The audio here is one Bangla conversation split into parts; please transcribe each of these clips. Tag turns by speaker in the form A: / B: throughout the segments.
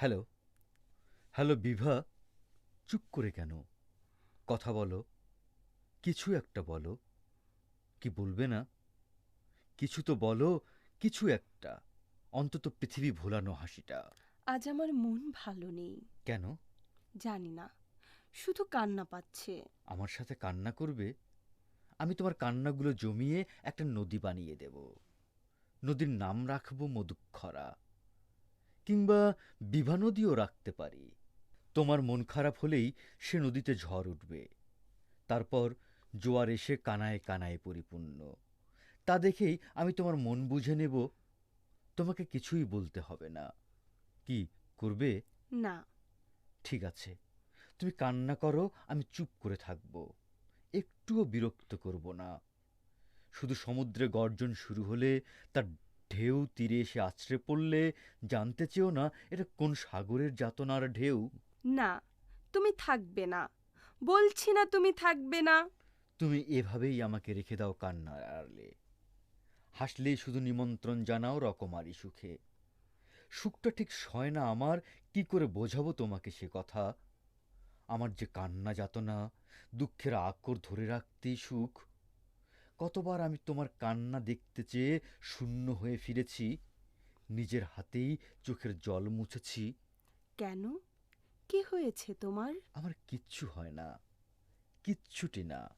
A: হ্যালো হ্যালো বিভা চুপ করে কেন? কথা বলো। কিছু একটা বলো। কি বলবে না? কিছু তো বলো কিছু একটা। অন্তত পৃথিবী ভোলানো হাসিটা।
B: আজ আমার মন ভালো নেই।
A: কেন?
B: জানি না। শুধু কান্না পাচ্ছে।
A: আমার সাথে কান্না করবে? আমি তোমার কান্নাগুলো জমিয়ে একটা নদী বানিয়ে দেব। নদীর নাম রাখব মধুক্ষরা। কিংবা বিভা নদীও রাখতে পারি। তোমার মন খারাপ হলেই সে নদীতে ঝড় উঠবে। তারপর জোয়ার এসে কানায় কানায় পরিপূর্ণ। তা দেখেই আমি তোমার মন বুঝে নেব। তোমাকে কিছুই বলতে হবে না। কি করবে?
B: না।
A: ঠিক আছে। তুমি কান্না করো আমি চুপ করে থাকব। একটুও বিরক্ত করব না। শুধু সমুদ্রে গর্জন শুরু হলে তার ঢেউ তীরে এসে আছড়ে পড়লে জানতে চেও না এটা কোন সাগরের যাতনার ঢেউ।
B: না তুমি থাকবে না। বলছি না তুমি থাকবে না।
A: তুমি এভাবেই আমাকে রেখে দাও কান্নার আড়লে। হাসলেই শুধু নিমন্ত্রণ জানাও রকমারি সুখে। সুখটা ঠিক সয় না আমার কি করে বোঝাবো তোমাকে সে কথা? আমার যে কান্না যাতনা দুঃখের আকর ধরে রাখতেই সুখ। কতবার আমি তোমার কান্না দেখতে চেয়ে শূন্য হয়ে ফিরেছি নিজের হাতেই চোখের জল মুছেছি।
B: কেন? কি হয়েছে তোমার?
A: আমার কিচ্ছু হয় না কিচ্ছুটি না।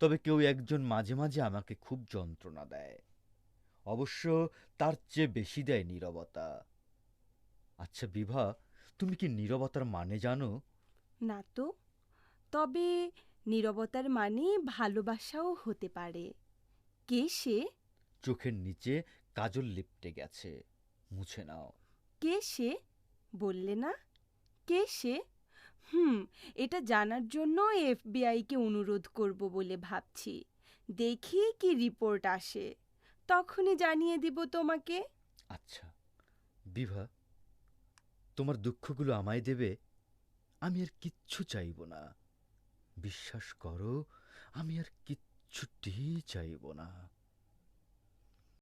A: তবে কেউ একজন মাঝে মাঝে আমাকে খুব যন্ত্রণা দেয়। অবশ্য তার চেয়ে বেশি দেয় নীরবতা। আচ্ছা বিভা তুমি কি নীরবতার মানে জানো?
B: না তো। তবে নীরবতার মানে ভালোবাসাও হতে পারে। কে সে?
A: চোখের নিচে কাজল লিপটে গেছে। মুছে নাও।
B: কে সে? বললে না। কে সে? হুম এটা জানার জন্য এফবিআইকে অনুরোধ করব বলে ভাবছি। দেখি কি রিপোর্ট আসে। তখনই জানিয়ে দিব তোমাকে।
A: আচ্ছা। বিভা তোমার দুঃখগুলো আমায় দেবে আমি আর কিচ্ছু চাইব না। বিশ্বাস করো আমি আর কিচ্ছুটি চাইব না।